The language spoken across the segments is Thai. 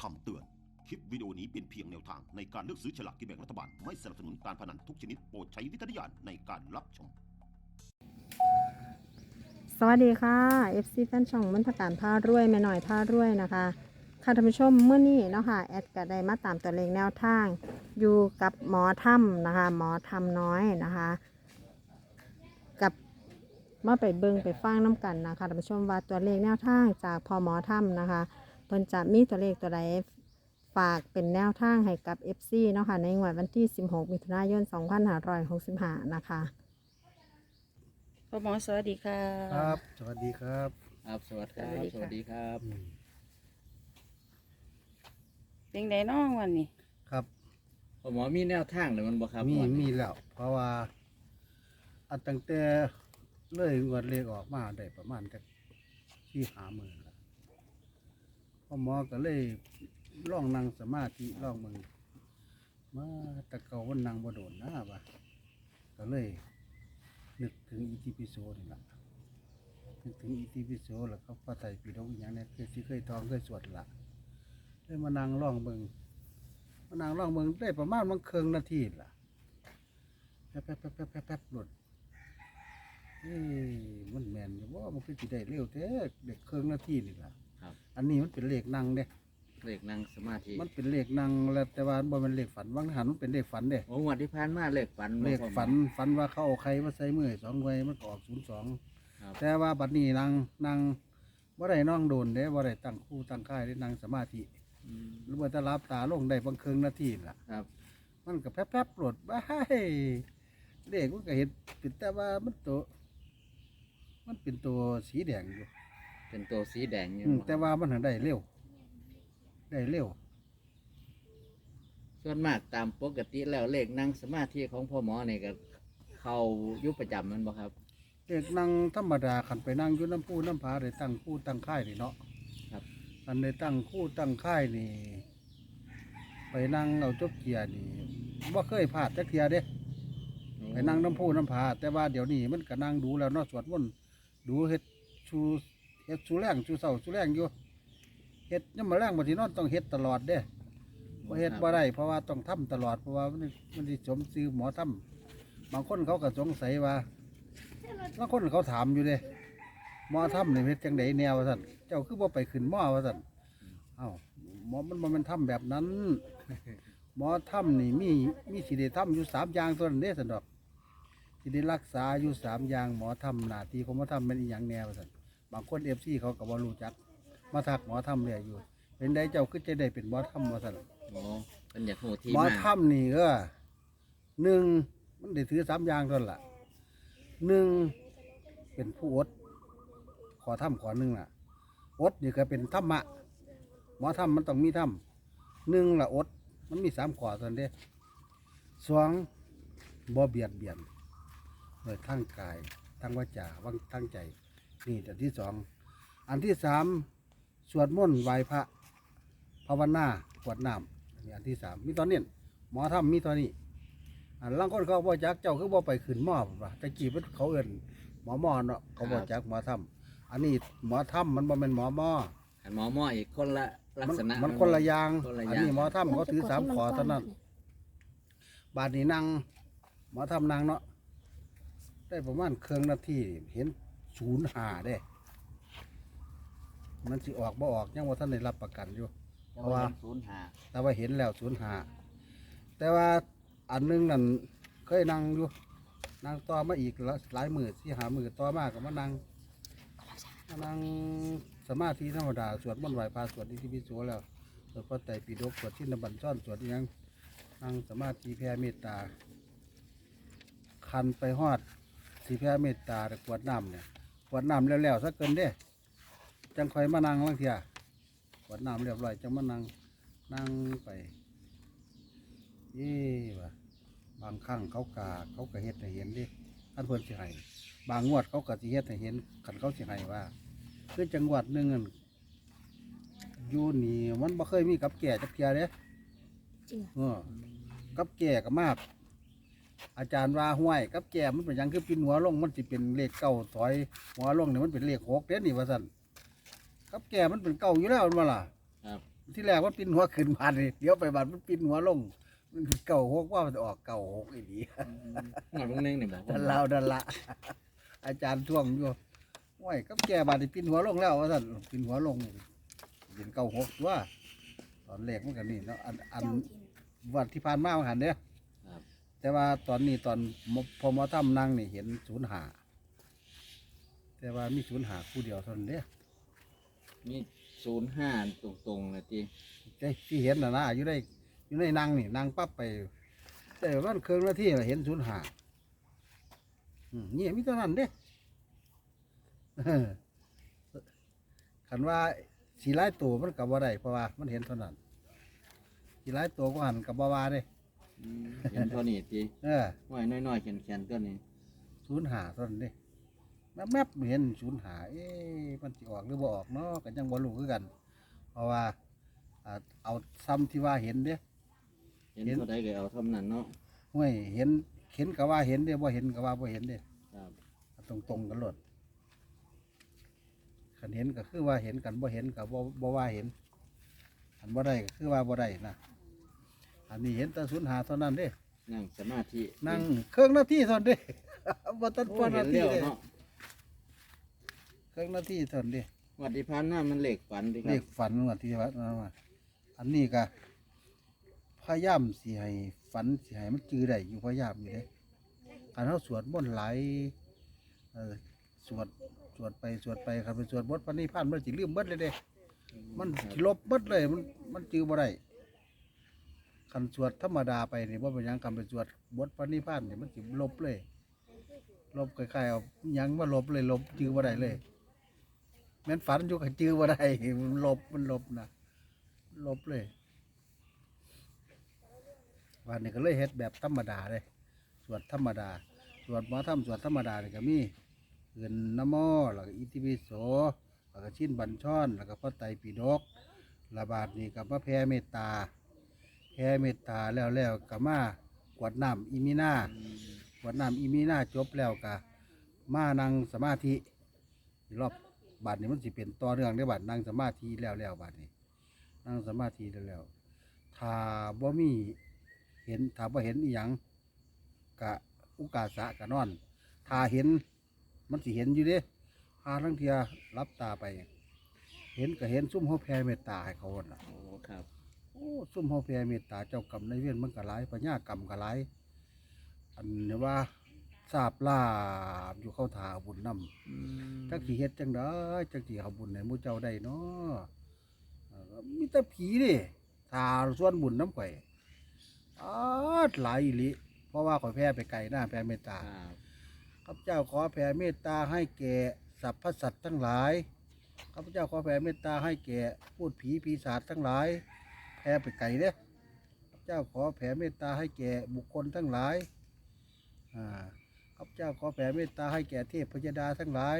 คำเตือน คลิปวิดีโอนี้เป็นเพียงแนวทางในการเลือกซื้อฉลากกินแบ่งรัฐบาล ไม่สนับสนุนการพนันทุกชนิดโปรดใช้วิจารณญาณในการรับชม สวัสดีค่ะ FC แฟนช่องมันตการพารวยแม่หน่อยพารวยนะคะ ค่ะท่านผู้ชมเมื่อนี้เนาะค่ะแอดก็ได้มาตามตัวเลขแนวทาง อยู่กับหมอถ้ำนะคะ หมอถ้ำน้อยนะคะ กับมาไปเบิงไปฟังน้ำกันนะคะท่านผู้ชมว่าตัวเลขแนวทางจากพอหมอถ้ำนะคะ เพิ่นจะมีตัวเลขตัวใดฝากเป็นแนวทางให้กับ FC เนาะค่ะในงวดวันที่ 16 มิถุนายน 2565 นะคะ พ่อหมอสวัสดีค่ะ ครับ สวัสดีครับ ครับสวัสดีครับสวัสดีสค่ะวัสดีครับอืมเป็นไงน้องวันนี้ครับพ่อหมอมีแนวทางเลยมันบ่ครับมี หอมีแล้ว เพราะว่าอันตั้งแต่เลยงวดเลขออกมาได้ประมาณจะที่หาหมื่นแล้ว พ่อหมอก็เลยล่องนั่งสมาธิล่องมึงมาตะเกาวันนั่งบ่โดนนะวะก็เลย นึกถึงอิติปิโสนี่ละนึกถึงอิติปิโสแล้วก็พระไตรปิฎกอย่างนี้เคยที่เคยท่องเคยสวดละเลยมานั่งล่องเบิงมานางร่องเมืองได้ประมาณมันเคืองนาทีล่ะแป๊บแป๊บแป๊บแป๊บแป๊บแป๊บหลุดเอ้ยมันแมนอยู่ว่ามันคือสิได้เร็วแท้เด็กเคืองนาทีนี่ล่ะ อันนี้มันเป็นเลขนั่งเด้ เลขนั่งสมาธิมันเป็นเลขนั่งแล้วแต่ว่าบ่แมันเลขฝันว่างหันมันเป็นเลขฝันเด้ โอ้งวดที่ผ่านมาเลขฝันบ่เลขพ่อหมอฝันฝันว่าเขาเอาใครมาใส่มือให้สองไว้มันก็ออกศูนย์สองครับ แต่ว่าบัดนี้นางนางว่าได้น้องโดนเด้ว่าได้ตั้งคู่ตั้งค่ายได้นางสมาธิอืมหรือว่าจะรับตาลงได้บางเคืองนาทีล่ะ ครับมันก็แป๊บๆปลดบ้ายเด็กมันก็เห็นเป็นแต่ว่ามันตัวมันเป็นตัวสีแดงอยู่ เป็นตัวสีแดงอยู่อืมแต่ว่ามันหันได้เร็ว ได้เร็ว ส่วนมากตามปกติแล้วเลขนั่งสมาธิของพ่อหมอนี่ก็เข้าอยุประจำแมันบ่ครับ เด็กนั่งธรรมดาขันไปนั่งอยู่น้ำพูน้ำผาได้ตั้งคู่ตั้งค่ายนี่เนาะครับ อันได้ตั้งคู่ตั้งค่ายนี่ ไปนั่งเอาจบเกียร์นี่ว่าเคยพลาดจักเทียเด้ ไปนั่งน้ำพุน้ำผาแต่ว่าเดี๋ยวนี้มันก็นั่งดูแล้วเนาะสวดมนต์ดูเฮ็ดชูเฮ็ดชูแรงชูเสาชูแรงอยู่เฮ็ดยังมาแรงบางทีนอนต้องเฮ็ดตลอดเด้บ่เฮ็ดบ่ได้เพราะว่าต้องทำตลอดเพราะว่ามันมันสิสมชื่อหมอทำบางคนเขาก็สงสัยว่าบางคนเขาถามอยู่เด้หมอทำนี่เฮ็ดจังไดแนวว่าซั่นเจ้าคือบ่ไปขึ้นหม้อว่าซั่นเอ้าหมอมันบ่แม่นทำแบบนั้น หมอทำนี่มีมีสิได้ทำอยู่สามอย่างตัวนั้นเด้ซั่นดอกที่ได้รักษาอยู่สามอย่างหมอทำหนาทีของหมอทำเป็นอีหย่างแนวสัน บางคนเอฟซีเขาก็บ่รู้จัก มาทักหมอทำเลยอยู่ เป็นได้เจ้าคือจะได้เป็นหมอทำมาสันโอ้เป็นอยากหูที่หมอมาทำนี่ก็หนึ่งมันได้ถือสามอย่างเท่านั้นล่ะหนึ่งเป็นผู้อด ขอทำขอหนึ่งล่ะอดนี่ก็เป็นธรรมะหมอทำมันต้องมีธรรมหนึ่งละอด มันมีสามขอส่วนเด้สองบ่เบียดเบียนโดยทั้งกายทั้งวาจาวังทั้งใจ นี่อันที่สอง อันที่สามสวดมนต์ไหว้พระภาวนาขวดน้ำอันนี้อันที่สามมีตอนนี้หมอทำมีตอนนี้ อันล่างคนเขาบ่จักเจ้าคือบ่ไปขึ้นหม้อป่ะแต่กี้มันเขาเอิ้นหมอหมอเนาะเขาบ่จักหมอทำอันนี้หมอทำมันบ่เป็นหมอหมออันหมอหมออีกคนละลักมันษณะมันคนละอย่าง คนละอย่างอันนี้หมอทำเขาถือสามขอเท่านั้น บาดนี้นั่งหมอทำนางเนาะได้ประมาณเครื่องนาทีเห็น ศูนย์หาได้ มันสิออกบ่ออกยังว่าท่านได้รับประกันอยู่ เพราะว่า ศูนย์ห้าแต่ว่าเห็นแล้วศูนย์หาแต่ว่าอันหนึงนั่นเคยนั่งอยู่นั่งต่อมาอีกละหลายหมื่นที่หาหมื่นต่อมากับมานั่งมานั่งสมาธิธรรมดาสวดมนต์ไหว้พระสวดอิติปิโสแล้วสวดพระไตรปิฎกสวดที่นบัญชอนสวดอิหยังนั่งสมาธิแผ่เมตตา คันไปฮอดสีแผ่เมตตาแต่กวดน้ำเนี่ย กวดน้ำแล้วๆสักเกินเด้ จังคอยมานั่งลังเทียกวดน้ำเรียบร้อยจังมานั่งนั่งไปเย่วะบางครั้งเขากาเขาก็เฮ็ดให้เห็นดิท่านเพิ่นสิให้บางงวดเขาก็สิเฮ็ดให้เห็นคันเขาสิให้ว่าคือจังหวัดหนึ่งอั่นอยู่นี่มันบ่เคยมีกับแก่จักเทียเด้จริงเออกับแก่ก็มาก อาจารย์ว่าห้วยกับแก่มันเป็นหยังคือปินหัวลงมันสิเป็นเลขเก้าถอยหัวลงเนี่ยมันเป็นเลขหกเด้นี่ว่าสั่นกับแก่มันเป็นเก้าอยู่แล้วมันมาล่ะครับเที่แรกมันปินหัวขึ้นบาดนี่เดี๋ยวไปบาดมันปินหัวลง มันเก่าหกว่ามันจะออกเก่าหกอีดีงวดเบางหนึงนี่บอกพ่ดัอนหมอลาวดันละ อาจารย์ท่วงอยู่โอ้ยก็แก่บาดนี่ปินหัวลงแล้วว่าท่านปินหัวลงเป็นเก่าหกตัวตอนแรกมันก็นี่เนาะอันอันวันที่ผ่านมามันหันเด้อครับ แต่ว่าตอนนี้ตอนมพอหมอถ้ำนั่งนี่เห็นศูนย์หาแต่ว่ามีศูนย์หาคู่เดียวเท่านั้นเด้อมีศูนย์ห้าตรงๆเลยทีแต่ที่เห็นน่ะนะอยู่ในอยู่ในนั่งนี่นั่งปั๊บไปแต่ว่าเครื่องหน้าที่น่ะเห็นศูนย์หาอืมนี่มีเท่านั้นเด้เออคันว่าสีไล่ตัวมันกับว่าได้เพราะว่ามันเห็นเท่านั้นสีไล่ตัวก็หันกับบ่าวาเด้ เห็นเท่านี้ทีเออห้อยน้อยๆแข็งๆตัวนี้ศูนย์หาเท่านั้นเด้แมบแมบๆเห็นศูนย์หาเอ๊ะมันสิออกหรือบ่ออกเนาะกันยังบ่รู้คือกัน เพราะว่าอ่าเอาซ้ำที่ว่าเห็นเด้ เห็นเห็น เท่าใดก็เอาเท่านั้นเนาะห้วยเห็นเห็นก็ว่าเห็นเด้บ่เห็นก็ว่าบ่เห็นเด้ ครับตรงตรงๆกันหลดคันเห็นก็คือว่าเห็นกันบ่เห็นก็บ่บ่ว่าเห็นอันบ่ได้ก็คือว่าบ่ได้นะ อันนี้เห็นแต่ศูนย์หาเท่านั้นเด้ นั่งสมาธินั่งเครื่องหน้าที่เท่านั้นเด้ บ่ตัดโอ้พอหเห็น้านที่เร็วเด้เนาะเครื่องหน้าที่เท่านั้นเด้งวันที่ผ่านมามันเลขฝันดีคเลรับขฝันว่าที่ว่านั่นว่าอันนี้ก็พยายามสิให้ฝันสิให้มันจือได้อยู่พยายามอยู่เด้การเฮาสวดมนต์หลายเออสวดสวดไปสวดไปครับไปสวดบทปณิพานธ์มันสิลืมเบิดเลยเด้ มันสิลบเบิดเลยมันมันจือบ่ได้ คันสวดธรรมดาไปนี่บ่เป็นหยังคำไปสวดบทปณิพพานธ์นี่มันสิลบเลย ลบคล้ายๆเอาหยังมาลบเลยลบจือบ่าได้เลย แม่นฝันอยู่ก็จือบ่าได้มันลบมันลบนะลบเลย วันนี้ก็เลยเฮ็ดแบบธรรมดาเลยสวดธรรมดาสวดหมอธรรมสวดธรรมดานี่ก็มีเงินนะโมแล้วก็อิติปิโสแล้วก็ชิ้นบัญชอนแล้วก็พระไตรปิฎกระบาดนี่กับมาแผ่เมตตา แผ่เมตตาแล้วแล้วกับมากวดน้ำอิมินากวดน้ำอิมินาจบแล้วก็มานั่งสมาธิรอบบาดนี้มันสิเป็นต่อเนื่องได้อบาดนั่งสมาธิแล้วแล้วบาดนี้ นั่งสมาธิแล้วแล้วถ้าบ่มีเห็นถ้าบ่เห็นอีหยังกะอุกาสะกะนอนถ้าเห็นมันสิเห็นอยู่เด้พาทั้งเทียรับตาไป เห็นก็เห็นซุ่มเฮาแผ่เมตตาให้เขาน่ะโอ้ครับโอ้ซุ่มเฮาแผ่เมตตาเจ้ากรรมนายเวรมันก็หลายปัญญากรรมก็หลายอันนี้ว่าทราบลาบอยู่เข้าถาเอาบุญนำจักสิเฮ็ดจังได๋จักสิเอาบุญให้หมู่เจ้าได้เนาะเอ่อมีแต่ผีนี่ทาส่วนบุญน้ำข่อยอาดหลายอีหลีเพราะว่าข่อยแผ่ไปไกลหน้าแผ่เมตตาครับข้าพเจ้าขอแผ่เมตตาให้แก่สรรพสัตว์ทั้งหลายข้าพเจ้าขอแผ่เมตตาให้แก่พูดผีปีศาจทั้งหลาย แผ่ไปไกลเด้อข้าพเจ้าขอแผ่เมตตาให้แก่บุคคลทั้งหลายอ่าข้าพเจ้าขอแผ่เมตตาให้แก่เทพพยดาทั้งหลาย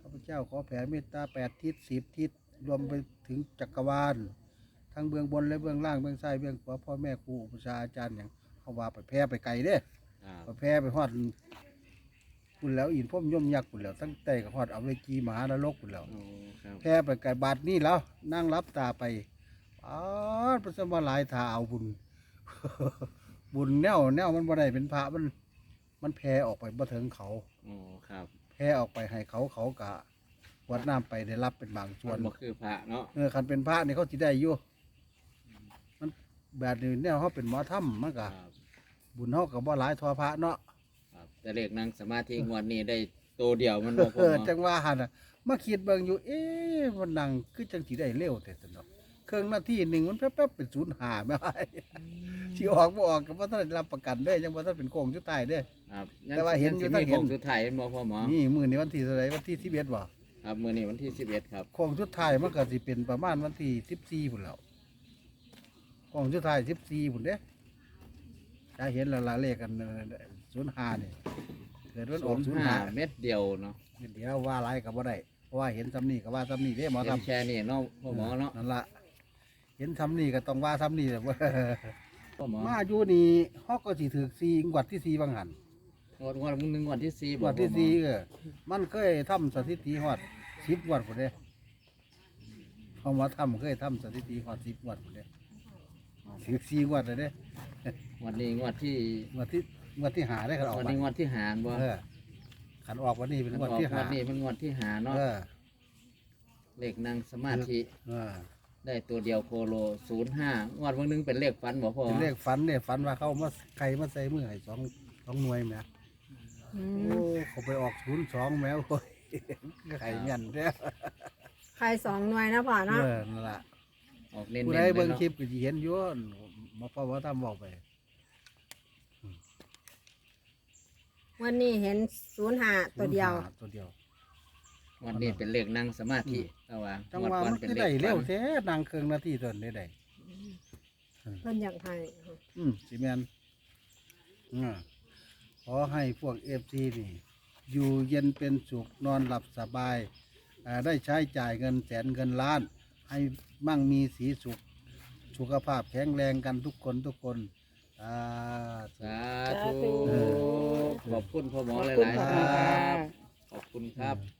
ข้าพเจ้าขอแผ่เมตตาแปดทิศสิบทิศรวมไปถึงจักรวาล ทั้งเบื้องบนและเบื้องล่างเบื้องซ้ายเบื้องขวาพ่อแม่ครูอุปชฌาย์อาจารย์อย่างเขาว่าไปแผ่ไปไกลเด้อครับก็แพ้ไปฮอดคุณแล้วอินพ่มย่อมยักษ์คุณแล้วตั้งแต่ก็ฮอดเอาเวจีมหานรกคุณแล้วโอ้ครับแพ้ไปไกลบาทนี่แล้วนั่งรับตาไป อ๋อพระสมหลายทาเอาบุญ บุญแนวแนวมันบ่ได้เป็นพระมัน มันแพ้ออกไปบ่ถึงเขา โอ้ครับแพ้ออกไปให้เขาเขากะวัดน้ำไปได้รับเป็นบางส่วนมันบ่คือพระเนาะ เออคันเป็นพระนี่เขาสิได้อยู่มันแบบนี้แนวเขาเป็นหมอถ้ำมันคก็รับบุญเขาก็บ่หลายทอพระเนาะครับแต่เลขนั่งสมาธิงวดนี้ได้ตัวเดียวมันบ่พเอออหมอจังว่าหันน่ะมาคิดเบิ่งอยู่ เอ๊ะมันนั่งคือจังสิได้เร็วแต่สนอก เครื่องหน้าที่หนึ่งมันแป๊บๆเป็นศูนย์หาไม่ได้สิออกบ่ออกก็บ่ทันได้รับประกันเด้ยังบ่ทันเป็นโค้งสุดท้ายเด้ ครับแต่ว่าเห็นอยู่งตั้สิงมีเห็นโค้งสุดท้ายบ่พ่อหมอนี่มื้อนี้วันที่เท่าไหร่วันที่11บ่ครับมื้อนี้วันที่11ครับโค้งสุดท้ายมันก็สิเป็นประมาณวันที่14พุ่นแล้วโค้งสุดท้าย14พุ่นเด้จะเห็นแล้วล่ะเลขกัน05นี่เกิดวันออก05 05เม็ดเดียวเนาะเดี๋ยวว่าหลายก็บ่ได้เพราะว่าเห็นซ้ำนี่ก็ว่าซ้ำนี่เด้หมอเห็ทำ นแค่นี้เนาะพ่อหมอเนาะ นั่นละ เห็นทำนี่ก็ต้องว่าทำนี่แหละว่าพ่อหมอมาอยู่นี่ฮอกก็สิถือซีงวดที่ซีบางหันงวดงวดมึงงวดที่สี่งบ่วดที่พ่อหมอซีก็มันเคยทำสถิติฮอดสิบงวดพุ่นเด้พอหมาทำเคยทำสถิติหอดสิบงวดพุ่นเด้ถือสี่งวดเลยเด้วันนี้งวดที่งวดที่งวดที่หาได้ขันออกวันมานี้งวดที่หารบ่เออขันออกวันนี้เป็นมันงวดออกที่งหาวดนี้เป็นงวดที่หาเนาะเออเลขนั่งสมาธิเออ ได้ตัวเดียวโคโลศูนย์ห้างวดวันนึงเป็นเลขฟันบ่พ่อเป็นเลขฝันเนี่ยฝันว่าเขามาใครมาใส่มือให้สองสองหน่วยแหมอืโอ้มเขาไปออกศูนย์สองแมวโอ้ยไข่เงี้ยนแท้ใครสองหน่วยนะพ่อเอเนาะอนั่นล่ะออกเน้นๆผู้เลใดยเบิ่งเนาะคลิปก็สิเห็นอยู่มาพ่อว่าทำบอกไป วันนี้เห็นศูนย์หาตัวเดียว ตัวเดียว วันนี้เป็นเลขนั่งสมาธิระหว่างจังงวดหวะก่อนมันเป็นคือเลได้ขเร็ฟัวนแท้นางเครื่องนาทีตอนนี้ได้เพิ่นอยากให้อืมสิแมนอ่าขอให้พวกเอฟซีนี่ อยู่เย็นเป็นสุขนอนหลับสบายอ่าได้ใช้จ่ายเงินแสนเงินล้าน ให้มั่งมีสีสุข สุขภาพแข็งแรงกันทุกคนทุกคนอ่าสาธุสาธุขอบคุณพ่อหมอหขอบคุณลายๆพ่อหมอครัค่ะบขอบคุณครับ